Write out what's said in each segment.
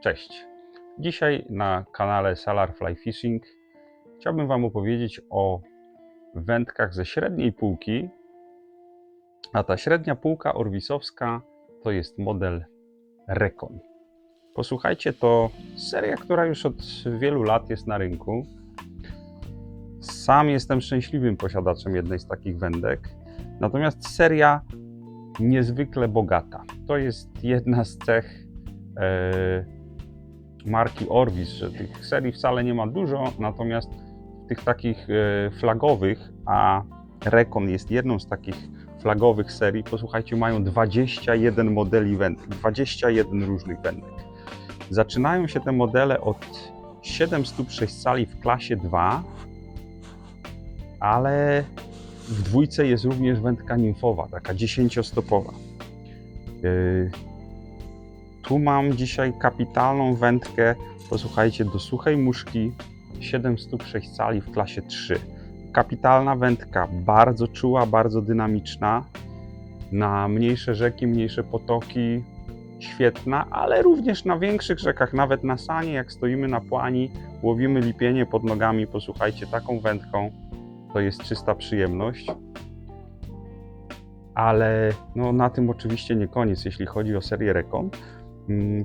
Cześć. Dzisiaj na kanale Salar Fly Fishing chciałbym Wam opowiedzieć o wędkach ze średniej półki. A ta średnia półka orwisowska to jest model Recon. Posłuchajcie, to seria, która już od wielu lat jest na rynku. Sam jestem szczęśliwym posiadaczem jednej z takich wędek. Natomiast seria niezwykle bogata. To jest jedna z cech e, marki Orbis, że tych serii wcale nie ma dużo, natomiast tych takich e, flagowych, a Recon jest jedną z takich flagowych serii, posłuchajcie, mają 21 modeli wędek, 21 różnych wędek. Zaczynają się te modele od 706 cali w klasie 2, ale w dwójce jest również wędka nimfowa, taka 10-stopowa. Tu mam dzisiaj kapitalną wędkę, posłuchajcie, do suchej muszki 706 cali w klasie 3. Kapitalna wędka, bardzo czuła, bardzo dynamiczna. Na mniejsze rzeki, mniejsze potoki, świetna, ale również na większych rzekach, nawet na sanie, jak stoimy na płani, łowimy lipienie pod nogami, posłuchajcie, taką wędką to jest czysta przyjemność. Ale no, na tym oczywiście nie koniec, jeśli chodzi o serię Recon. Mm,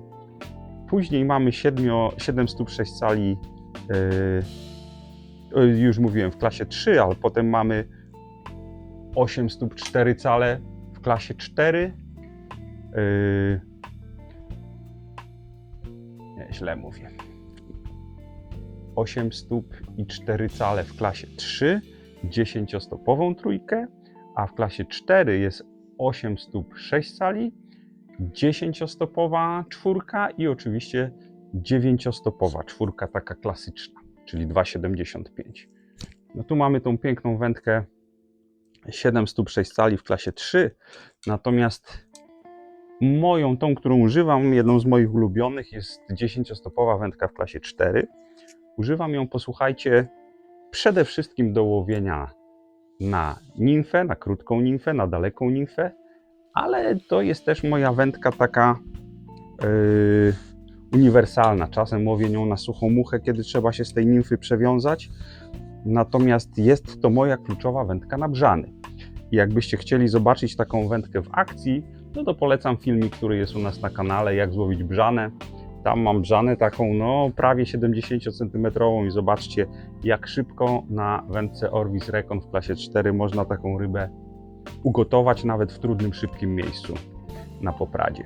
Później mamy 7, 706 cali, już mówiłem, w klasie 3, ale potem mamy 804 cale w klasie 4. Yy, nie, źle mówię. 8 stóp i 4 cale w klasie 3, 10-stopową trójkę, a w klasie 4 jest 8 stóp 6 cali, 10-stopowa czwórka i oczywiście 9-stopowa czwórka, taka klasyczna, czyli 2,75. No tu mamy tą piękną wędkę 7 stóp 6 cali w klasie 3, natomiast moją, tą, którą używam, jedną z moich ulubionych jest 10-stopowa wędka w klasie 4. Używam ją, posłuchajcie, przede wszystkim do łowienia na nimfę, na krótką nimfę, na daleką nimfę, ale to jest też moja wędka taka yy, uniwersalna. Czasem łowię nią na suchą muchę, kiedy trzeba się z tej nimfy przewiązać. Natomiast jest to moja kluczowa wędka na brzany. Jakbyście chcieli zobaczyć taką wędkę w akcji, no to polecam filmik, który jest u nas na kanale, jak złowić brzanę. Tam mam brzanę taką, no prawie 70 cm i zobaczcie, jak szybko na wędce Orvis Recon w klasie 4 można taką rybę ugotować nawet w trudnym, szybkim miejscu na popradzie.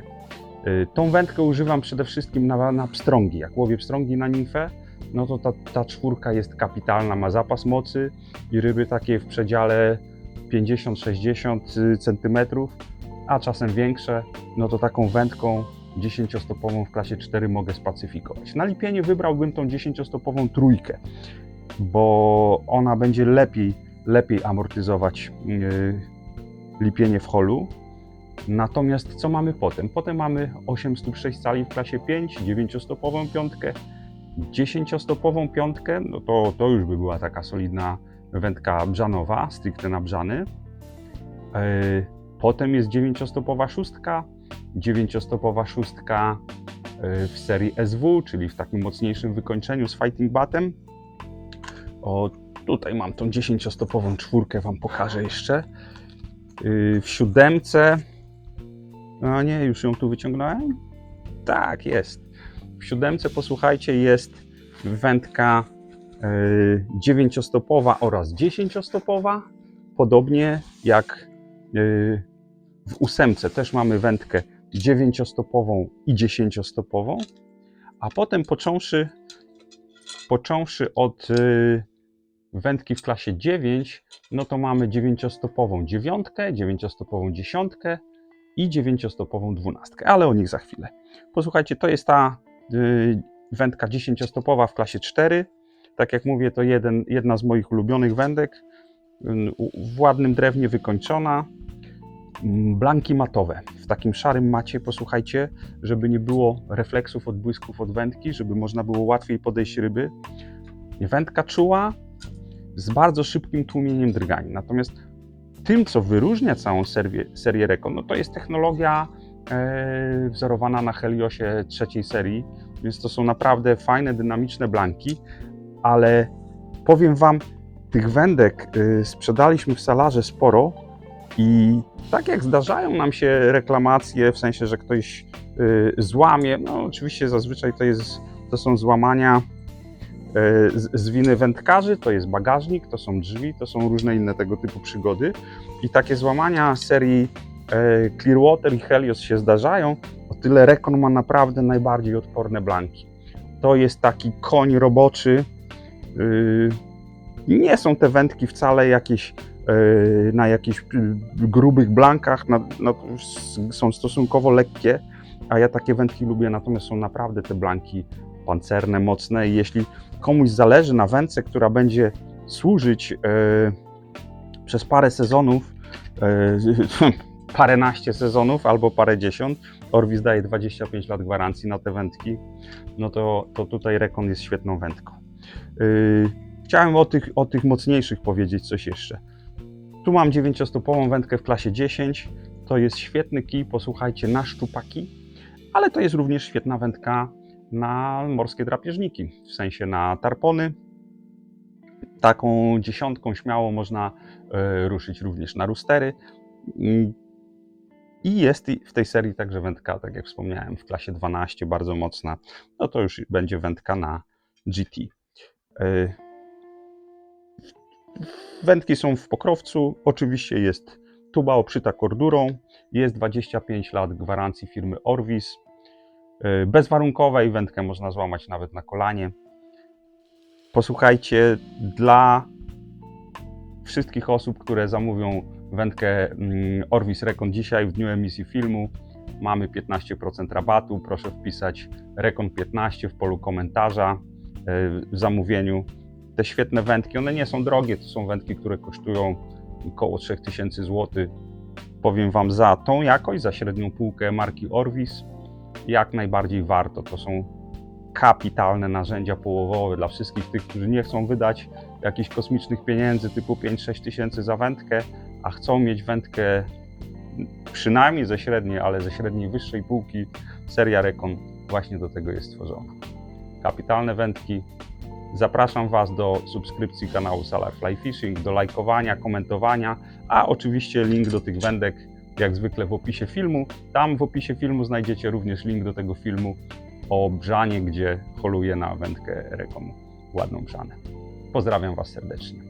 Y, Tą wędkę używam przede wszystkim na, na pstrągi. Jak łowię pstrągi na nimfę, no to ta, ta czwórka jest kapitalna, ma zapas mocy i ryby takie w przedziale 50-60 cm, a czasem większe, no to taką wędką 10-stopową w klasie 4 mogę spacyfikować. Na lipienie wybrałbym tą 10-stopową trójkę, bo ona będzie lepiej, lepiej amortyzować yy, lipienie w holu. Natomiast co mamy potem? Potem mamy 8 stóp 6 cali w klasie 5, 9-stopową piątkę, 10-stopową piątkę, no to, to już by była taka solidna wędka brzanowa, stricte na brzany. Yy, Potem jest 9-stopowa szóstka, 9-stopowa szóstka yy, w serii SW, czyli w takim mocniejszym wykończeniu z fighting batem. O, tutaj mam tą 10-stopową czwórkę, Wam pokażę jeszcze. Yy, W siódemce, a nie, już ją tu wyciągnąłem? Tak, jest. W siódemce, posłuchajcie, jest wędka yy, 9-stopowa oraz 10-stopowa, podobnie jak yy, w ósemce też mamy wędkę 9-stopową i 10-stopową, a potem począwszy, począwszy od wędki w klasie 9, no to mamy 9-stopową dziewiątkę, 9-stopową dziesiątkę i 9-stopową dwunastkę, ale o nich za chwilę. Posłuchajcie, to jest ta yy, wędka 10-stopowa w klasie 4. Tak jak mówię, to jeden, jedna z moich ulubionych wędek. Yy, W ładnym drewnie wykończona. Mm, Blanki matowe w takim szarym macie, posłuchajcie, żeby nie było refleksów odbłysków od wędki, żeby można było łatwiej podejść ryby. Wędka czuła z bardzo szybkim tłumieniem drgań. Natomiast tym, co wyróżnia całą serię, serię no to jest technologia e, wzorowana na Heliosie trzeciej serii, więc to są naprawdę fajne, dynamiczne blanki, ale powiem Wam, tych wędek y, sprzedaliśmy w salarze sporo i tak jak zdarzają nam się reklamacje, w sensie, że ktoś y, złamie, no oczywiście zazwyczaj to, jest, to są złamania z, z winy wędkarzy, to jest bagażnik, to są drzwi, to są różne inne tego typu przygody i takie złamania serii e, Clearwater i Helios się zdarzają, o tyle Recon ma naprawdę najbardziej odporne blanki. To jest taki koń roboczy, y, nie są te wędki wcale jakieś e, na jakichś grubych blankach, na, na, s- są stosunkowo lekkie, a ja takie wędki lubię, natomiast są naprawdę te blanki pancerne, mocne i jeśli komuś zależy na wędce, która będzie służyć e, przez parę sezonów, e, paręnaście sezonów albo parę dziesiąt, Orvis daje 25 lat gwarancji na te wędki, no to, to tutaj Rekon jest świetną wędką. Yy, Chciałem o tych, o tych mocniejszych powiedzieć coś jeszcze. Tu mam 9-stopową wędkę w klasie 10. To jest świetny kij, posłuchajcie, na szczupaki, ale to jest również świetna wędka na morskie drapieżniki, w sensie na tarpony. Taką dziesiątką śmiało można e, ruszyć również na rustery. Mm, I jest w tej serii także wędka, tak jak wspomniałem, w klasie 12, bardzo mocna. No to już będzie wędka na GT. E, Wędki są w pokrowcu. Oczywiście jest tuba oprzyta kordurą. Jest 25 lat gwarancji firmy Orvis. Yy, Bezwarunkowej wędkę można złamać nawet na kolanie. Posłuchajcie, dla wszystkich osób, które zamówią wędkę mm, Orvis Recon dzisiaj w dniu emisji filmu, mamy 15% rabatu. Proszę wpisać Recon 15 w polu komentarza yy, w zamówieniu te świetne wędki, one nie są drogie, to są wędki, które kosztują około 3000 zł. Powiem Wam za tą jakość, za średnią półkę marki Orvis, jak najbardziej warto. To są kapitalne narzędzia połowowe dla wszystkich tych, którzy nie chcą wydać jakichś kosmicznych pieniędzy typu 5-6 tysięcy za wędkę, a chcą mieć wędkę przynajmniej ze średniej, ale ze średniej wyższej półki. Seria Recon właśnie do tego jest stworzona. Kapitalne wędki, Zapraszam Was do subskrypcji kanału Salar Fly Fishing, do lajkowania, komentowania, a oczywiście link do tych wędek jak zwykle w opisie filmu. Tam w opisie filmu znajdziecie również link do tego filmu o brzanie, gdzie holuję na wędkę Rekom ładną brzanę. Pozdrawiam Was serdecznie.